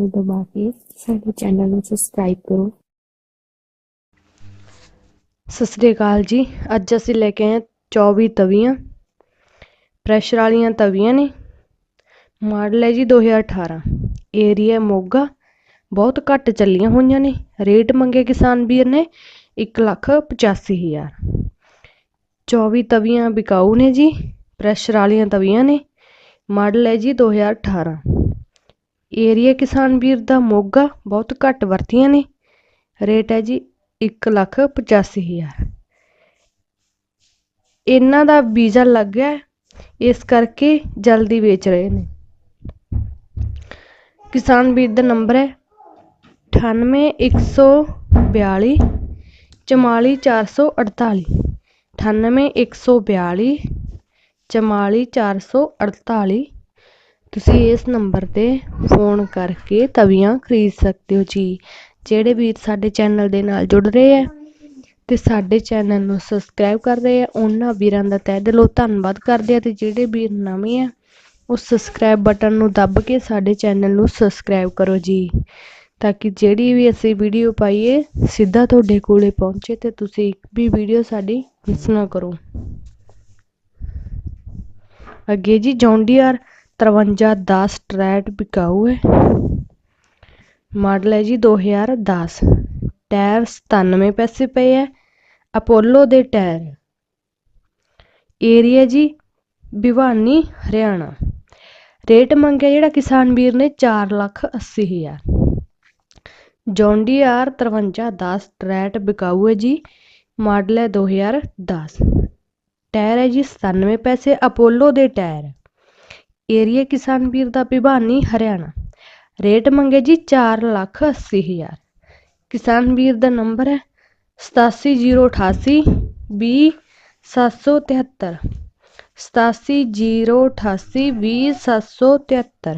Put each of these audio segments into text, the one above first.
ਨੂੰ ਦਬਾ ਕੇ ਸਾਡੇ ਚੈਨਲ ਨੂੰ ਸਬਸਕ੍ਰਾਈਬ ਕਰੋ ਸਤਿ ਸ੍ਰੀ ਅਕਾਲ ਜੀ ਅੱਜ ਅਸੀਂ ਲੈ ਕੇ ਆਏ ਹਾਂ 24 ਤਵੀਆਂ ਪ੍ਰੈਸ਼ਰ ਵਾਲੀਆਂ ਤਵੀਆਂ ਨੇ ਮਾਡਲ ਹੈ ਜੀ 2018 ਏਰੀਆ ਮੋਗਾ ਬਹੁਤ ਘੱਟ ਚੱਲੀਆਂ ਹੋਈਆਂ ਨੇ ਰੇਟ ਮੰਗੇ ਕਿਸਾਨ ਵੀਰ ਨੇ 1 ਲੱਖ 85 ਹਜ਼ਾਰ 24 ਤਵੀਆਂ ਵਿਕਾਊ ਨੇ ਜੀ ਪ੍ਰੈਸ਼ਰ ਵਾਲੀਆਂ ਤਵੀਆਂ ਨੇ ਮਾਡਲ ਹੈ ਜੀ 2018 ਏਰੀਆ ਕਿਸਾਨ ਵੀਰ ਦਾ ਮੋਗਾ ਬਹੁਤ ਘੱਟ ਵਰਤੀਆਂ ਨੇ। ਰੇਟ ਹੈ ਜੀ 1 ਲੱਖ 85 ਹਜ਼ਾਰ। ਇਹਨਾਂ ਦਾ ਵੀਜ਼ਾ ਲੱਗ ਗਿਆ ਇਸ ਕਰਕੇ ਜਲਦੀ ਵੇਚ ਰਹੇ ਨੇ। ਕਿਸਾਨ ਵੀਰ ਦਾ ਨੰਬਰ ਹੈ 98142 44448 98142 44448 ਤੁਸੀਂ ਇਸ ਨੰਬਰ ਤੇ ਫੋਨ ਕਰਕੇ ਤਵੀਆਂ ਖਰੀਦ ਸਕਦੇ ਹੋ ਜੀ, ਜਿਹੜੇ ਵੀਰ ਸਾਡੇ ਚੈਨਲ ਦੇ ਨਾਲ ਜੁੜ ਰਹੇ ਹੈ ਅਤੇ ਸਾਡੇ ਚੈਨਲ ਨੂੰ ਸਬਸਕ੍ਰਾਈਬ ਕਰ ਰਹੇ ਆ ਉਹਨਾਂ ਵੀਰਾਂ ਦਾ ਤਹਿ ਦਿਲੋਂ ਧੰਨਵਾਦ ਕਰਦੇ ਆ ਅਤੇ ਜਿਹੜੇ ਵੀਰ ਨਵੇਂ ਆ ਉਹ ਸਬਸਕ੍ਰਾਈਬ ਬਟਨ ਨੂੰ ਦੱਬ ਕੇ ਸਾਡੇ ਚੈਨਲ ਨੂੰ ਸਬਸਕ੍ਰਾਈਬ ਕਰੋ ਜੀ, ਤਾਂ ਕਿ ਜਿਹੜੀ ਵੀ ਅਸੀਂ ਵੀਡੀਓ ਪਾਈਏ, ਸਿੱਧਾ ਤੁਹਾਡੇ ਕੋਲੇ ਪਹੁੰਚੇ ਤੇ ਤੁਸੀਂ ਇੱਕ ਵੀ ਵੀਡੀਓ ਸਾਡੀ ਮਿਸ ਨਾ ਕਰੋ। ਅੱਗੇ ਜੀ, ਜੌਂਡੀਆਰ 5310 ਟਰੈਟ ਬਿਕਾਊ ਹੈ ਮਾਡਲ ਹੈ ਜੀ 2010 ਟਾਇਰ 97 ਪੈਸੇ ਪਏ ਹੈ ਅਪੋਲੋ ਦੇ ਟਾਇਰ। ਏਰੀਆ ਜੀ ਭਿਵਾਨੀ, ਹਰਿਆਣਾ। ਰੇਟ ਮੰਗਿਆ ਜਿਹੜਾ ਕਿਸਾਨ ਵੀਰ ਨੇ 4 ਲੱਖ 80 ਹਜ਼ਾਰ। ਜੌਂਡੀਆਰ 5310 ਟਰੈਟ ਬਿਕਾਊ ਹੈ ਜੀ। ਮਾਡਲ ਹੈ 2010 ਟਾਇਰ ਹੈ ਜੀ 97 ਪੈਸੇ। ਅਪੋਲੋ ਦੇ ਟਾਇਰ। ਏਰੀਆ ਕਿਸਾਨ ਵੀਰ ਦਾ ਭਿਵਾਨੀ ਹਰਿਆਣਾ ਰੇਟ ਮੰਗੇ ਜੀ 4 ਲੱਖ 80 ਹਜ਼ਾਰ ਕਿਸਾਨ ਵੀਰ ਦਾ ਨੰਬਰ ਹੈ 87088 20 773 87088 20 773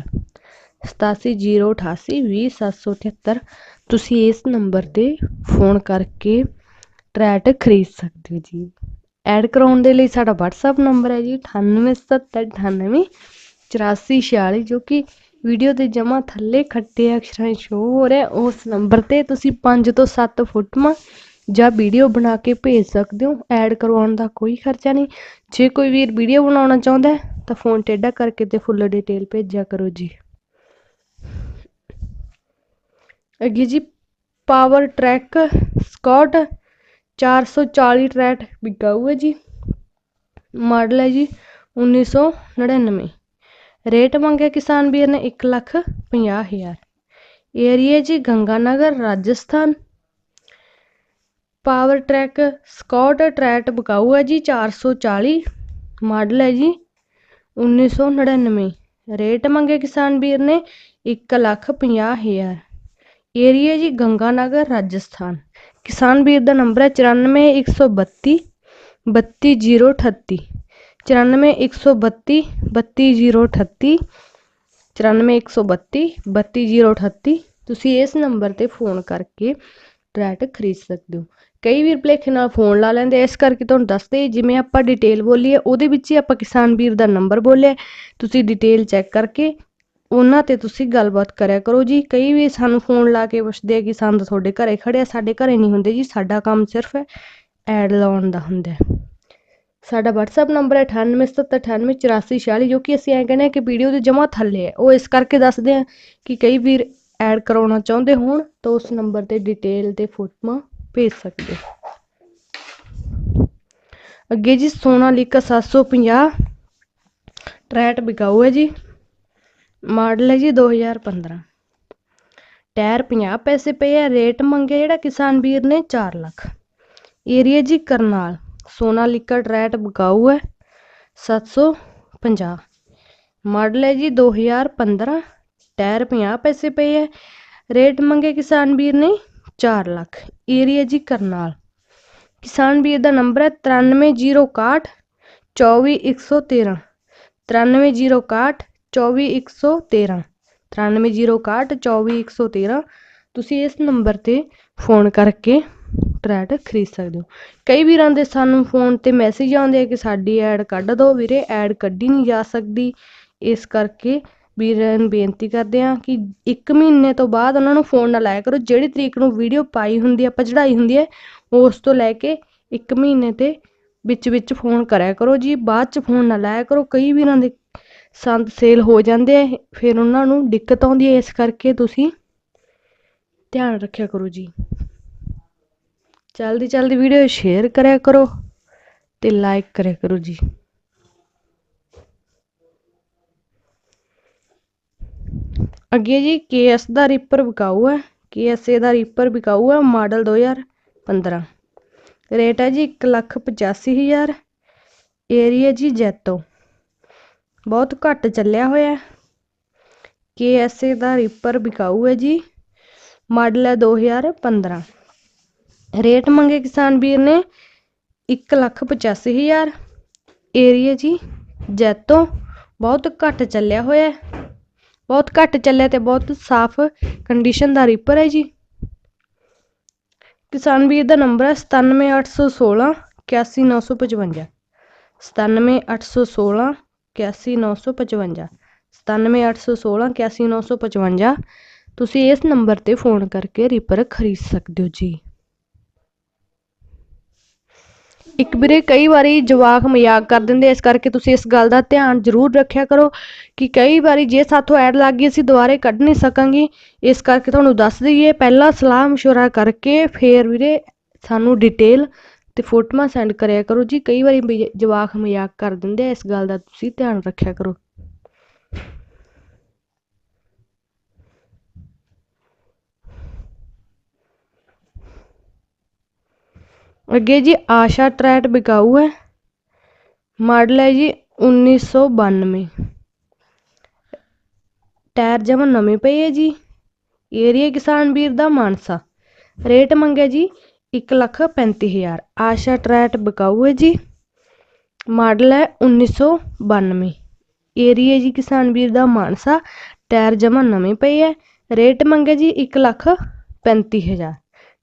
87088 20 773 ਤੁਸੀਂ ਇਸ ਨੰਬਰ ਤੇ ਫੋਨ ਕਰਕੇ ਟਰੈਟ ਖਰੀਦ ਸਕਦੇ ਹੋ ਜੀ ਐਡ ਕਰਾਉਣ ਦੇ ਲਈ ਸਾਡਾ WhatsApp ਨੰਬਰ ਹੈ ਜੀ ਚੁਰਾਸੀ ਛਿਆਲੀ, ਜੋ ਕਿ ਵੀਡੀਓ ਦੇ ਜਮਾ ਥੱਲੇ ਖੱਟੇ ਅਕਸ਼ਰਾਂ ਸ਼ੋ ਹੋ ਰਿਹਾ। ਉਸ ਨੰਬਰ ਤੇ ਤੁਸੀਂ 5 ਤੋਂ 7 ਫੋਟੋਆਂ ਜਾਂ ਵੀਡੀਓ ਬਣਾ ਕੇ ਭੇਜ ਸਕਦੇ ਹੋ। ਐਡ ਕਰਵਾਉਣ ਦਾ ਕੋਈ ਖਰਚਾ ਨਹੀਂ। ਜੇ ਕੋਈ ਵੀਰ ਵੀਡੀਓ ਬਣਾਉਣਾ ਚਾਹੁੰਦਾ ਤਾਂ ਫੋਨ ਟੇਢਾ ਕਰਕੇ ਤੇ ਫੁੱਲ ਡਿਟੇਲ ਭੇਜਿਆ ਕਰੋ ਜੀ। ਅੱਗੇ ਜੀ ਪਾਵਰ ਟਰੈਕ ਸਕਾਟ 440 ਟਰੈਟ ਵਿਕਾਊ ਹੈ ਜੀ। ਮਾਡਲ ਹੈ ਜੀ 1999 ਰੇਟ ਮੰਗਿਆ ਕਿਸਾਨ ਵੀਰ ਨੇ 1 ਲੱਖ 50 ਹਜ਼ਾਰ। ਏਰੀਆ ਜੀ Ganganagar, Rajasthan. Power track, Scott ਟਰੈਟ ਬਕਾਊ ਹੈ ਜੀ 440 ਮਾਡਲ ਹੈ ਜੀ 1999 ਰੇਟ ਮੰਗੇ ਕਿਸਾਨ ਵੀਰ ਨੇ 1 ਲੱਖ 50 ਹਜ਼ਾਰ। ਏਰੀਆ ਜੀ ਗੰਗਾਨਗਰ, ਰਾਜਸਥਾਨ। ਕਿਸਾਨ ਵੀਰ ਦਾ ਨੰਬਰ ਹੈ 94132 32038 ਚੁਰਾਨਵੇਂ, ਇੱਕ ਸੌ ਬੱਤੀ ਬੱਤੀ ਜੀਰੋ ਅਠੱਤੀ, ਚੁਰਾਨਵੇਂ, ਇੱਕ ਸੌ ਬੱਤੀ ਬੱਤੀ ਜੀਰੋ ਅਠੱਤੀ, ਤੁਸੀਂ ਇਸ ਨੰਬਰ ਤੇ ਫੋਨ ਕਰਕੇ ਟਰੈਟ ਖਰੀਦ ਸਕਦੇ ਹੋ। ਕਈ ਵੀਰ ਭਲੇਖੇ ਨਾਲ ਫੋਨ ਲਾ ਲੈਂਦੇ ਇਸ ਕਰਕੇ ਤੁਹਾਨੂੰ ਦੱਸਦੇ ਜਿਵੇਂ ਆਪਾਂ ਡਿਟੇਲ ਬੋਲੀਏ, ਉਹਦੇ ਵਿੱਚ ਹੀ ਆਪਾਂ ਕਿਸਾਨ ਵੀਰ ਦਾ ਨੰਬਰ ਬੋਲਿਆ। ਤੁਸੀਂ ਡਿਟੇਲ ਚੈੱਕ ਕਰਕੇ ਉਹਨਾਂ ਤੇ ਤੁਸੀਂ ਗੱਲਬਾਤ ਕਰਿਆ ਕਰੋ ਜੀ। ਕਈ ਵੀ ਸਾਨੂੰ ਫੋਨ ਲਾ ਕੇ ਪੁੱਛਦੇ ਆ ਕਿ ਸਾਨੂੰ ਤੁਹਾਡੇ ਘਰੇ ਖੜਿਆ ਸਾਡੇ ਘਰੇ ਨਹੀਂ ਹੁੰਦੇ ਜੀ, ਸਾਡਾ ਕੰਮ ਸਿਰਫ ਐਡ ਲਾਉਣ ਦਾ ਹੁੰਦਾ ਸਾਡਾ WhatsApp ਨੰਬਰ ਹੈ 9877988446 ਜੋ ਕਿ ਅਸੀਂ ਐਂ ਕਹਿੰਦੇ ਹਾਂ ਕਿ ਵੀਡੀਓ ਦੇ ਜਮਾ ਥੱਲੇ ਹੈ। ਉਹ ਇਸ ਕਰਕੇ ਦੱਸਦੇ ਹਾਂ ਕਿ ਕਈ ਵੀਰ ਐਡ ਕਰਾਉਣਾ ਚਾਹੁੰਦੇ ਹੋਣ, ਤਾਂ ਉਸ ਨੰਬਰ ਤੇ ਡਿਟੇਲ ਤੇ ਫੋਟੋਆਂ ਭੇਜ ਸਕਦੇ ਅੱਗੇ ਜੀ ਸੋਨਾਲੀਕਾ 750 ਟਰੈਟ ਬਿਕਾਊ ਹੈ ਜੀ। ਮਾਡਲ ਹੈ ਜੀ 2015 ਟਾਇਰ 50 ਪੈਸੇ ਪਏ ਆ ਰੇਟ ਮੰਗਿਆ ਜਿਹੜਾ ਕਿਸਾਨ ਵੀਰ ਨੇ 4 ਲੱਖ। ਏਰੀਆ ਜੀ ਕਰਨਾਲ। ਸੋਨਾਲੀਕਾ ਟਰੈਟ ਬਿਕਾਊ ਹੈ 750 ਮਾਡਲ ਹੈ ਜੀ 2015 ਟਾਇਰ 50 ਪੈਸੇ ਪਏ ਹੈ। ਰੇਟ ਮੰਗੇ ਕਿਸਾਨ ਵੀਰ ਨੇ 4 ਲੱਖ। ਏਰੀਆ ਜੀ ਕਰਨਾਲ। ਕਿਸਾਨ ਵੀਰ ਦਾ ਨੰਬਰ ਹੈ 93061 24113 93061 24113 93061 24113 ਤੁਸੀਂ ਇਸ ਨੰਬਰ ਤੇ ਫੋਨ ਕਰਕੇ ਟਰੈਟ ਖਰੀਦ ਸਕਦੇ ਹੋ। ਕਈ ਵੀਰਾਂ ਦੇ ਸਾਨੂੰ ਫੋਨ ਤੇ ਮੈਸੇਜ ਆਉਂਦੇ ਆ ਕਿ ਸਾਡੀ ਐਡ ਕੱਢ ਦਿਓ ਵੀਰੇ ਐਡ ਕੱਢੀ ਨਹੀਂ ਜਾ ਸਕਦੀ। ਇਸ ਕਰਕੇ ਵੀਰਾਂ ਨੂੰ ਬੇਨਤੀ ਕਰਦੇ ਹਾਂ ਕਿ ਇੱਕ ਮਹੀਨੇ ਤੋਂ ਬਾਅਦ ਉਹਨਾਂ ਨੂੰ ਫੋਨ ਨਾ ਲਾਇਆ ਕਰੋ। ਜਿਹੜੀ ਤਰੀਕ ਨੂੰ ਵੀਡੀਓ ਪਾਈ ਹੁੰਦੀ ਹੈ ਆਪਾਂ ਚੜਾਈ ਹੁੰਦੀ ਹੈ ਉਸ ਤੋਂ ਲੈ ਕੇ ਇੱਕ ਮਹੀਨੇ ਤੇ ਵਿੱਚ ਵਿੱਚ ਫੋਨ ਕਰਿਆ ਕਰੋ ਜੀ। ਬਾਅਦ ਚ ਫੋਨ ਨਾ ਲਾਇਆ ਕਰੋ। ਕਈ ਵੀਰਾਂ ਦੇ ਸੰਦ ਸੇਲ ਹੋ ਜਾਂਦੇ ਆ, ਫਿਰ ਉਹਨਾਂ ਨੂੰ ਦਿੱਕਤ ਆਉਂਦੀ ਹੈ ਇਸ ਕਰਕੇ ਤੁਸੀਂ ਧਿਆਨ ਰੱਖਿਆ ਕਰੋ ਜੀ। ਜਲਦੀ ਜਲਦੀ ਵੀਡੀਓ ਸ਼ੇਅਰ ਕਰਿਆ ਕਰੋ ਤੇ ਲਾਈਕ ਕਰਿਆ ਕਰੋ ਜੀ। ਅੱਗੇ ਜੀ ਕੇਐਸ ਦਾ ਰੀਪਰ ਵਿਕਾਊ ਹੈ। ਕੇਐਸਏ ਦਾ ਰੀਪਰ ਵਿਕਾਊ ਹੈ ਮਾਡਲ 2015 ਰੇਟ ਹੈ ਜੀ ਇੱਕ ਲੱਖ ਪਚਾਸੀ ਹਜ਼ਾਰ। ਏਰੀਆ ਜੀ ਜੈਤੋ। ਬਹੁਤ ਘੱਟ ਚੱਲਿਆ ਹੋਇਆ ਕੇਐਸਏ ਦਾ ਰੀਪਰ ਵਿਕਾਊ ਹੈ ਜੀ। ਮਾਡਲ ਹੈ 2015 ਰੇਟ ਮੰਗੇ ਕਿਸਾਨ ਵੀਰ ਨੇ ਇੱਕ ਲੱਖ ਪਚਾਸੀ ਹਜ਼ਾਰ। ਏਰੀਆ ਜੀ, ਜੈਤੋ, ਬਹੁਤ ਘੱਟ ਚੱਲਿਆ ਹੋਇਆ ਹੈ। ਬਹੁਤ ਘੱਟ ਚੱਲਿਆ ਤੇ ਬਹੁਤ ਸਾਫ਼ ਕੰਡੀਸ਼ਨ ਦਾ ਰੀਪਰ ਹੈ ਜੀ। ਕਿਸਾਨ ਵੀਰ ਦਾ ਨੰਬਰ ਹੈ ਸਤਾਨਵੇਂ ਅੱਠ ਸੌ ਸੋਲਾਂ, ਇਕਿਆਸੀ ਨੌ ਸੌ ਪਚਵੰਜਾ। ਸਤਾਨਵੇਂ ਅੱਠ ਸੌ ਸੋਲਾਂ, ਇਕਿਆਸੀ ਨੌ ਸੌ ਪਚਵੰਜਾ। ਸਤਾਨਵੇਂ ਅੱਠ ਸੌ ਸੋਲਾਂ, ਇਕਿਆਸੀ ਨੌ ਸੌ ਪਚਵੰਜਾ। ਤੁਸੀਂ ਇਸ ਨੰਬਰ ਤੇ ਫੋਨ ਕਰਕੇ ਰੀਪਰ ਖਰੀਦ ਸਕਦੇ ਹੋ ਜੀ। ਇੱਕ ਵੀਰੇ ਕਈ ਵਾਰੀ ਜਵਾਕ ਮਜ਼ਾਕ ਕਰ ਦਿੰਦੇ ਇਸ ਕਰਕੇ ਤੁਸੀਂ ਇਸ ਗੱਲ ਦਾ ਧਿਆਨ ਜ਼ਰੂਰ ਰੱਖਿਆ ਕਰੋ ਕਿ ਕਈ ਵਾਰੀ ਜੇ ਸਾਥੋਂ ਐਡ ਲੱਗ ਗਈ, ਅਸੀਂ ਦੁਬਾਰੇ ਕੱਢ ਨਹੀਂ ਸਕਾਂਗੇ। ਇਸ ਕਰਕੇ ਤੁਹਾਨੂੰ ਦੱਸ ਦਈਏ, ਪਹਿਲਾਂ ਸਲਾਹ ਮਸ਼ਵਰਾ ਕਰਕੇ ਫੇਰ ਵੀਰੇ ਸਾਨੂੰ ਡਿਟੇਲ ਤੇ ਫੋਟੋਆਂ ਸੈਂਡ ਕਰਿਆ ਕਰੋ ਜੀ। ਕਈ ਵਾਰੀ ਵੀ ਜਵਾਕ ਮਜ਼ਾਕ ਕਰ ਦਿੰਦੇ ਇਸ ਗੱਲ ਦਾ ਤੁਸੀਂ ਧਿਆਨ ਰੱਖਿਆ ਕਰੋ। ਅੱਗੇ ਜੀ ਆਸ਼ਾ ਟਰੈਟ ਵਿਕਾਊ ਹੈ। ਮਾਡਲ ਹੈ ਜੀ 1992 ਟਾਇਰ ਜਮਾ ਨਵੇਂ ਪਏ ਹੈ ਜੀ। ਏਰੀਆ ਕਿਸਾਨ ਵੀਰ ਦਾ ਮਾਨਸਾ। ਰੇਟ ਮੰਗਿਆ ਜੀ ਇੱਕ ਲੱਖ ਪੈਂਤੀ ਹਜ਼ਾਰ। ਆਸ਼ਾ ਟਰੈਟ ਵਿਕਾਊ ਹੈ ਜੀ। ਮਾਡਲ ਹੈ 1992 ਏਰੀਆ ਜੀ ਕਿਸਾਨ ਵੀਰ ਦਾ ਮਾਨਸਾ। ਟਾਇਰ ਜਮਾ ਨਵੇਂ ਪਏ ਹੈ। ਰੇਟ ਮੰਗਿਆ ਜੀ ਇੱਕ ਲੱਖ ਪੈਂਤੀ ਹਜ਼ਾਰ।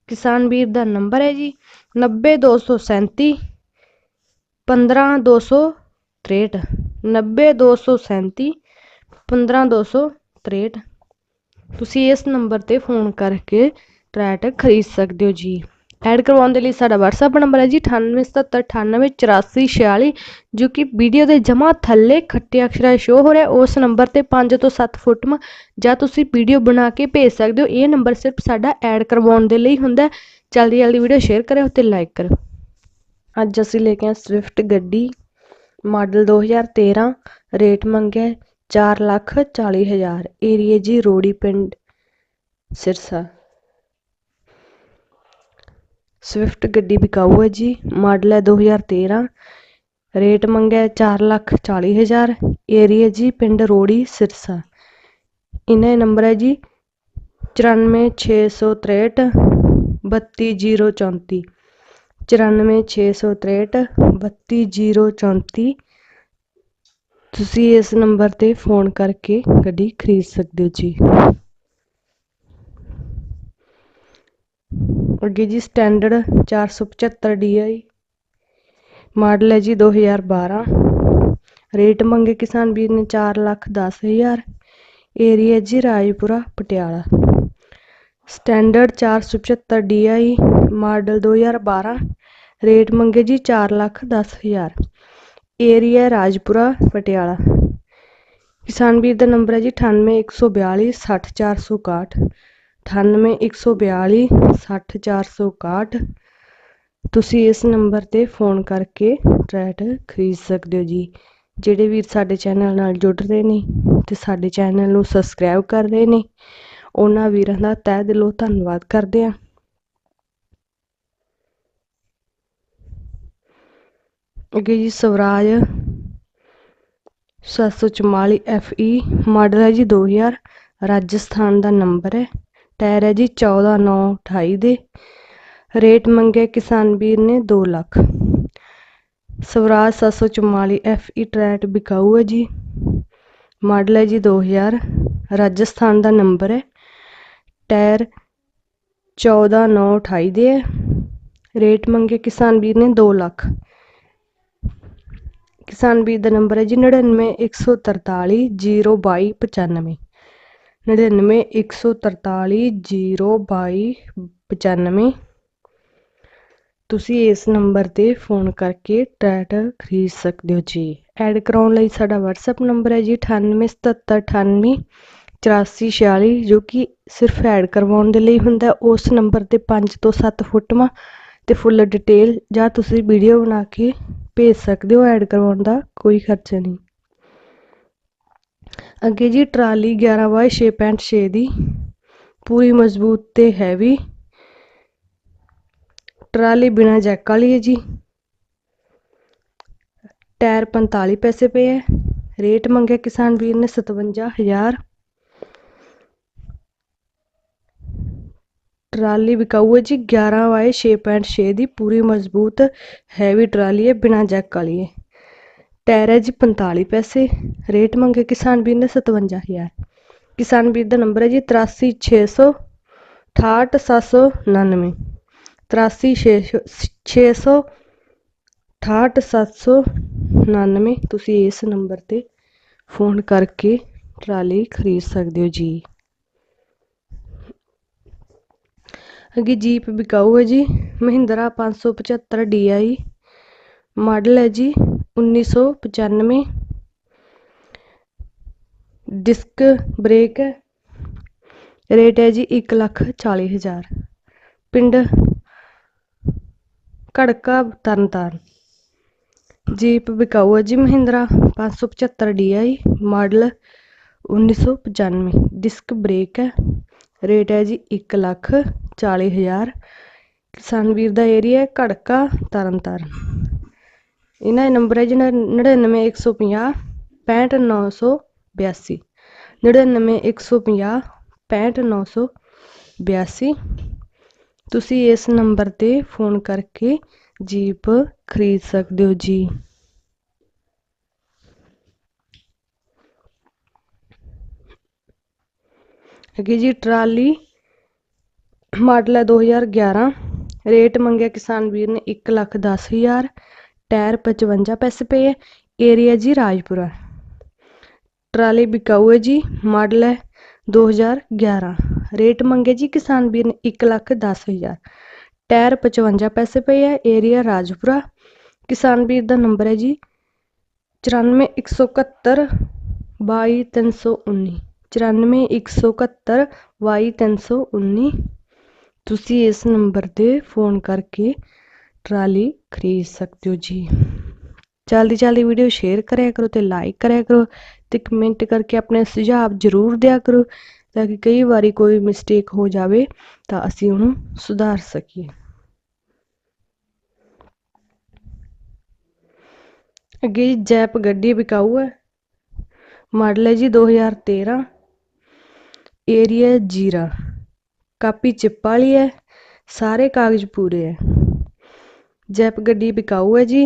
ਕਿਸਾਨ ਵੀਰ ਦਾ ਨੰਬਰ ਹੈ ਜੀ ਨੱਬੇ ਦੋ ਸੌ ਸੈਂਤੀ, ਪੰਦਰਾਂ ਦੋ ਸੌ ਤ੍ਰੇਹਠ, ਨੱਬੇ ਦੋ ਸੌ ਸੈਂਤੀ, ਪੰਦਰਾਂ ਦੋ ਸੌ ਤ੍ਰੇਹਠ। ਤੁਸੀਂ ਇਸ ਨੰਬਰ ਤੇ ਫੋਨ ਕਰਕੇ ਟਰੈਟ ਖਰੀਦ ਸਕਦੇ ਹੋ ਜੀ। ਐਡ ਕਰਵਾਉਣ ਦੇ ਲਈ ਸਾਡਾ WhatsApp ਨੰਬਰ ਹੈ ਜੀ 9877988446 ਜੋ ਕਿ ਵੀਡੀਓ ਦੇ ਜਮਾ ਥੱਲੇ ਖੱਟੇ ਅਕਸ਼ਰਾਂ ਸ਼ੋ ਹੋ ਰਿਹਾ ਉਸ ਨੰਬਰ ਤੇ 5 ਤੋਂ 7 ਫੋਟੋਆਂ ਜਾਂ ਤੁਸੀਂ ਵੀਡੀਓ ਬਣਾ ਕੇ ਭੇਜ ਸਕਦੇ ਹੋ। ਇਹ ਨੰਬਰ ਸਿਰਫ ਸਾਡਾ ਐਡ ਕਰਵਾਉਣ ਦੇ ਲਈ ਹੁੰਦਾ ਹੈ। ਜਲਦੀ ਜਲਦੀ ਵੀਡੀਓ ਸ਼ੇਅਰ ਕਰਿਓ ਤੇ ਲਾਈਕ ਕਰਿਓ। ਅੱਜ ਅਸੀਂ ਲੈ ਕੇ ਆਏ ਸਵਿਫਟ ਗੱਡੀ ਮਾਡਲ 2013 ਰੇਟ ਮੰਗਿਆ 4 ਲੱਖ 40 ਹਜ਼ਾਰ ਏਰੀਆ ਜੀ ਰੋੜੀ ਪਿੰਡ, ਸਿਰਸਾ। ਸਵਿਫਟ ਗੱਡੀ ਵਿਕਾਊ ਹੈ ਜੀ ਮਾਡਲ ਹੈ 2013 ਰੇਟ ਮੰਗਿਆ 4 ਲੱਖ 40 ਹਜ਼ਾਰ ਏਰੀਆ ਜੀ ਪਿੰਡ ਰੋੜੀ, ਸਿਰਸਾ। ਇਹਨਾਂ ਦਾ ਨੰਬਰ ਹੈ ਜੀ 94663 32034 94663 32034 ਤੁਸੀਂ ਇਸ ਨੰਬਰ ਤੇ ਫੋਨ ਕਰਕੇ ਗੱਡੀ ਖਰੀਦ ਸਕਦੇ ਹੋ ਜੀ। ਅੱਗੇ ਜੀ ਸਟੈਂਡਰਡ 475 DI ਮਾਡਲ ਹੈ ਜੀ 2012 ਰੇਟ ਮੰਗੇ ਕਿਸਾਨ ਵੀਰ ਨੇ 4 ਲੱਖ 10 ਹਜ਼ਾਰ। ਏਰੀਆ ਜੀ ਰਾਜਪੁਰਾ, ਪਟਿਆਲਾ। ਸਟੈਂਡਰਡ ਚਾਰ ਸੌ ਪਚੱਤਰ ਡੀ ਆਈ ਮਾਡਲ 2012 ਰੇਟ ਮੰਗੇ ਜੀ ਚਾਰ ਲੱਖ ਦਸ ਹਜ਼ਾਰ। ਏਰੀਆ ਰਾਜਪੁਰਾ, ਪਟਿਆਲਾ। ਕਿਸਾਨ ਵੀਰ ਦਾ ਨੰਬਰ ਹੈ ਜੀ ਅਠਾਨਵੇਂ, ਇੱਕ ਸੌ ਬਿਆਲੀ, ਸੱਠ, ਚਾਰ ਸੌ ਇਕਾਹਠ। ਅਠਾਨਵੇਂ, ਇੱਕ ਸੌ ਬਿਆਲੀ, ਸੱਠ, ਚਾਰ ਸੌ ਇਕਾਹਠ। ਤੁਸੀਂ ਇਸ ਨੰਬਰ ਤੇ ਫੋਨ ਕਰਕੇ ਟਰੈਟ ਖਰੀਦ ਸਕਦੇ ਹੋ ਜੀ। ਜਿਹੜੇ ਵੀਰ ਸਾਡੇ ਚੈਨਲ ਨਾਲ ਜੁੜ ਰਹੇ ਨੇ ਤੇ ਸਾਡੇ ਚੈਨਲ ਨੂੰ ਸਬਸਕ੍ਰਾਈਬ ਕਰ ਰਹੇ ਨੇ। ਉਹਨਾਂ ਵੀਰਾਂ ਦਾ ਤਹਿ ਦਿਲੋਂ ਧੰਨਵਾਦ ਕਰਦੇ ਹਾਂ। ਅੱਗੇ ਜੀ ਸਵਰਾਜ 744 FE ਮਾਡਲ ਹੈ ਜੀ 2000 ਰਾਜਸਥਾਨ ਦਾ ਨੰਬਰ ਹੈ। ਟਾਇਰ ਹੈ ਜੀ 14 9 28 ਦੇ। ਰੇਟ ਮੰਗਿਆ ਕਿਸਾਨ ਵੀਰ ਨੇ 2 ਲੱਖ। ਸਵਰਾਜ 744 FE ਟਰੈਟ ਬਿਕਾਊ ਹੈ ਜੀ। ਮਾਡਲ ਹੈ ਜੀ 2000 ਰਾਜਸਥਾਨ ਦਾ ਨੰਬਰ ਹੈ। ਟਾਇਰ 14 9 28 ਦੇ ਹੈ। ਰੇਟ ਮੰਗੇ ਕਿਸਾਨ ਵੀਰ ਨੇ ਦੋ ਲੱਖ। ਕਿਸਾਨ ਵੀਰ ਦਾ ਨੰਬਰ ਹੈ ਜੀ ਨੜਿਨਵੇਂ ਇੱਕ ਸੌ ਤਰਤਾਲੀ ਜੀਰੋ ਬਾਈ ਪਚਾਨਵੇਂ। ਨੜਿਨਵੇਂ ਇੱਕ ਸੌ ਤਰਤਾਲੀ ਜੀਰੋ ਬਾਈ ਪਚਾਨਵੇਂ। ਤੁਸੀਂ ਇਸ ਨੰਬਰ ਤੇ ਫੋਨ ਕਰਕੇ ਟਰੈਕਟਰ ਖਰੀਦ ਸਕਦੇ ਹੋ ਜੀ। ਐਡ ਕਰਾਉਣ ਲਈ ਸਾਡਾ WhatsApp ਨੰਬਰ ਹੈ ਜੀ 987798 8446 ਜੋ ਕਿ ਸਿਰਫ ਐਡ ਕਰਵਾਉਣ ਦੇ ਲਈ ਹੁੰਦਾ ਉਸ ਨੰਬਰ ਤੇ ਪੰਜ ਤੋਂ ਸੱਤ ਫੋਟੋਆਂ ਅਤੇ ਫੁੱਲ ਡਿਟੇਲ ਜਾਂ ਤੁਸੀਂ ਵੀਡੀਓ ਬਣਾ ਕੇ ਭੇਜ ਸਕਦੇ ਹੋ ਐਡ ਕਰਵਾਉਣ ਦਾ ਕੋਈ ਖਰਚਾ ਨਹੀਂ। ਅੱਗੇ ਜੀ, ਟਰਾਲੀ 11 ਬਾਈ 6.6 ਦੀ ਪੂਰੀ ਮਜ਼ਬੂਤ ਤੇ ਹੈਵੀ ਟਰਾਲੀ ਬਿਨਾ ਜੈਕ ਵਾਲੀ ਹੈ ਜੀ। ਟਾਇਰ 45 ਪੈਸੇ ਪਏ ਹੈ। ਰੇਟ ਮੰਗਿਆ ਕਿਸਾਨ ਵੀਰ ਨੇ 57000 ਟਰਾਲੀ ਵਿਕਾਊ ਹੈ ਜੀ 11 ਬਾਏ 6.6 ਦੀ ਪੂਰੀ ਮਜ਼ਬੂਤ ਹੈਵੀ ਟਰਾਲੀ ਹੈ, ਬਿਨਾ ਜੈਕ ਵਾਲੀ ਹੈ। ਟਾਇਰ ਹੈ ਜੀ 45 ਪੈਸੇ ਰੇਟ ਮੰਗੇ ਕਿਸਾਨ ਵੀਰ ਨੇ 57000 ਕਿਸਾਨ ਵੀਰ ਦਾ ਨੰਬਰ ਹੈ ਜੀ 83600 68799 83600 68799 ਤੁਸੀਂ ਇਸ ਨੰਬਰ ਤੇ ਫੋਨ ਕਰਕੇ ਟਰਾਲੀ ਖਰੀਦ ਸਕਦੇ ਹੋ ਜੀ। ਅੱਗੇ ਜੀਪ ਵਿਕਾਊ ਹੈ ਜੀ। ਮਹਿੰਦਰਾ ਪੰਜ ਸੌ ਪਚੱਤਰ ਡੀ ਆਈ। ਮਾਡਲ ਹੈ ਜੀ 1995 ਡਿਸਕ ਬ੍ਰੇਕ ਰੇਟ ਹੈ ਜੀ 1 ਲੱਖ 40 ਹਜ਼ਾਰ। ਪਿੰਡ ਘੜਕਾ ਤਰਨਤਾਰਨ। ਜੀਪ ਵਿਕਾਊ ਹੈ ਜੀ Mahindra 575 DI model 1995 disc brake ਹੈ। ਰੇਟ ਹੈ ਜੀ 1 ਲੱਖ 40 ਹਜ਼ਾਰ। ਕਿਸਾਨ ਵੀਰ ਦਾ ਏਰੀਆ ਘੜਕਾ ਤਰਨ ਤਾਰਨ ਇਹਨਾਂ ਦਾ ਨੰਬਰ ਹੈ ਜੀ 99150 65982 99150 65982 ਤੁਸੀਂ ਇਸ ਨੰਬਰ ਤੇ ਫੋਨ ਕਰਕੇ ਜੀਪ ਖਰੀਦ ਸਕਦੇ ਹੋ ਜੀ। ਅੱਗੇ ਜੀ, ਟਰਾਲੀ ਮਾਡਲ ਹੈ 2011 ਰੇਟ ਮੰਗਿਆ ਕਿਸਾਨ ਵੀਰ ਨੇ ਇੱਕ ਲੱਖ ਦਸ ਹਜ਼ਾਰ। ਟਾਇਰ 55 ਪੈਸੇ ਪਏ ਹੈ। ਏਰੀਆ ਜੀ ਰਾਜਪੁਰਾ। ਟਰਾਲੀ ਬਿਕਾਊ ਹੈ ਜੀ। ਮਾਡਲ ਹੈ 2011 ਰੇਟ ਮੰਗੇ ਜੀ ਕਿਸਾਨ ਵੀਰ ਨੇ 1 ਲੱਖ 10 ਹਜ਼ਾਰ। ਟਾਇਰ 55 ਪੈਸੇ ਪਏ ਹੈ। ਏਰੀਆ ਰਾਜਪੁਰਾ। ਕਿਸਾਨ ਵੀਰ ਦਾ ਨੰਬਰ ਹੈ ਜੀ 94171 22319 94171 22319 ਤੁਸੀਂ ਇਸ ਨੰਬਰ ਤੇ ਫੋਨ ਕਰਕੇ ਟਰਾਲੀ ਖਰੀਦ ਸਕਦੇ ਹੋ ਜੀ। ਜਲਦੀ ਜਲਦੀ ਵੀਡੀਓ ਸ਼ੇਅਰ ਕਰਿਆ ਕਰੋ ਤੇ ਲਾਈਕ ਕਰਿਆ ਕਰੋ ਤੇ ਕਮੈਂਟ ਕਰਕੇ ਆਪਣੇ ਸੁਝਾਅ ਜ਼ਰੂਰ ਦਿਆ ਕਰੋ ਤਾਂ ਕਿ ਕਈ ਵਾਰੀ ਕੋਈ ਮਿਸਟੇਕ ਹੋ ਜਾਵੇ ਤਾਂ ਅਸੀਂ ਉਹਨੂੰ ਸੁਧਾਰ ਸਕੀਏ। ਅੱਗੇ ਜੀ ਜੈਪ ਗੱਡੀ ਵਿਕਾਊ ਹੈ। ਮਾਡਲ ਹੈ ਜੀ 2013 ਏਰੀਆ ਜੀਰਾ। ਕਾਪੀ ਚਿੱਪ ਵਾਲੀ ਹੈ ਸਾਰੇ ਕਾਗਜ਼ ਪੂਰੇ ਹੈ ਜੈਪ ਗੱਡੀ ਬਿਕਾਊ ਹੈ ਜੀ।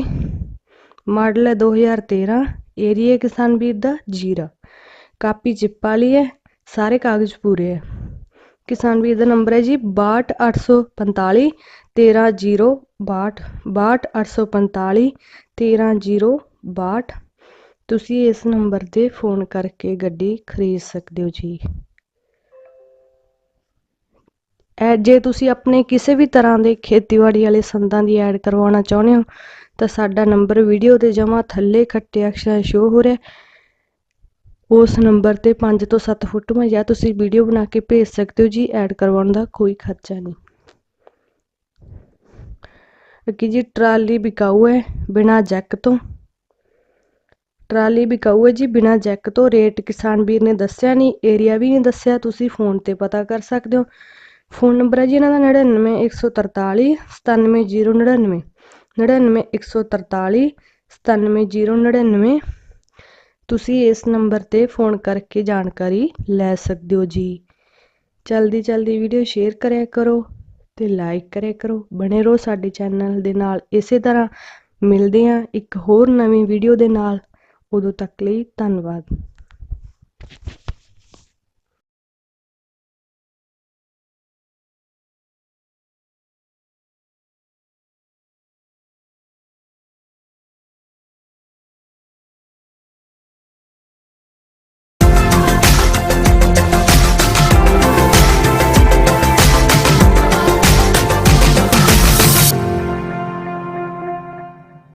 ਮਾਡਲ ਹੈ 2013 ਏਰੀਆ ਕਿਸਾਨ ਵੀਰ ਦਾ ਜੀਰਾ। ਕਾਪੀ ਚਿੱਪ ਵਾਲੀ ਹੈ ਸਾਰੇ ਕਾਗਜ਼ ਪੂਰੇ ਹੈ ਕਿਸਾਨ ਵੀਰ ਦਾ ਨੰਬਰ ਹੈ ਜੀ 62845 13062 62845 13062 ਤੁਸੀਂ ਇਸ ਨੰਬਰ ਤੇ ਫੋਨ ਕਰਕੇ ਗੱਡੀ ਖਰੀਦ ਸਕਦੇ ਹੋ ਜੀ। ਐ, ਜੇ ਤੁਸੀਂ ਆਪਣੇ ਕਿਸੇ ਵੀ ਤਰ੍ਹਾਂ ਦੇ ਖੇਤੀਬਾੜੀ ਵਾਲੇ ਸੰਦਾਂ ਦੀ ਐਡ ਕਰਵਾਉਣਾ ਚਾਹੁੰਦੇ ਹੋ, ਤਾਂ ਸਾਡਾ ਨੰਬਰ ਵੀਡੀਓ ਤੇ ਜਮਾ ਥੱਲੇ ਖੱਟੇ ਅਕਸ਼ਰਾਂ ਸ਼ੋ ਹੋ ਰਿਹਾ ਉਸ ਨੰਬਰ ਤੇ 5 ਤੋਂ 7 ਫੋਟੋਆਂ ਜਾਂ ਤੁਸੀਂ ਵੀਡੀਓ ਬਣਾ ਕੇ ਭੇਜ ਸਕਦੇ ਹੋ ਜੀ, ਐਡ ਕਰਵਾਉਣ ਦਾ ਕੋਈ ਖਰਚਾ ਨਹੀਂ। ਅੱਗੇ ਜੀ, ਟਰਾਲੀ ਵਿਕਾਊ ਹੈ ਬਿਨਾ ਜੈਕ ਤੋਂ। ਟਰਾਲੀ ਵਿਕਾਊ ਹੈ ਜੀ ਬਿਨਾ ਜੈਕ ਤੋਂ। ਰੇਟ ਕਿਸਾਨ ਵੀਰ ਨੇ ਦੱਸਿਆ ਨਹੀਂ, ਏਰੀਆ ਵੀ ਨਹੀਂ ਦੱਸਿਆ, ਤੁਸੀਂ ਫੋਨ ਤੇ ਪਤਾ ਕਰ ਸਕਦੇ ਹੋ। ਫੋਨ ਨੰਬਰ ਹੈ ਜੀ ਇਹਨਾਂ ਦਾ ਨੜਿਨਵੇਂ, ਇੱਕ ਸੌ ਤਰਤਾਲੀ, ਸਤਾਨਵੇਂ, ਜੀਰੋ, ਨੜਿਨਵੇਂ। ਨੜਿਨਵੇਂ, ਇੱਕ ਸੌ ਤਰਤਾਲੀ, ਸਤਾਨਵੇਂ, ਜੀਰੋ, ਨੜਿਨਵੇਂ। ਤੁਸੀਂ ਇਸ ਨੰਬਰ ਤੇ ਫੋਨ ਕਰਕੇ ਜਾਣਕਾਰੀ ਲੈ ਸਕਦੇ ਹੋ ਜੀ। ਜਲਦੀ ਜਲਦੀ ਵੀਡੀਓ ਸ਼ੇਅਰ ਕਰਿਆ ਕਰੋ ਤੇ ਲਾਈਕ ਕਰਿਆ ਕਰੋ। ਬਣੇ ਰਹੋ ਸਾਡੇ ਚੈਨਲ ਦੇ ਨਾਲ। ਇਸੇ ਤਰ੍ਹਾਂ ਮਿਲਦੇ ਹਾਂ ਇੱਕ ਹੋਰ ਨਵੀਂ ਵੀਡੀਓ ਦੇ ਨਾਲ। ਉਦੋਂ ਤੱਕ ਲਈ ਧੰਨਵਾਦ।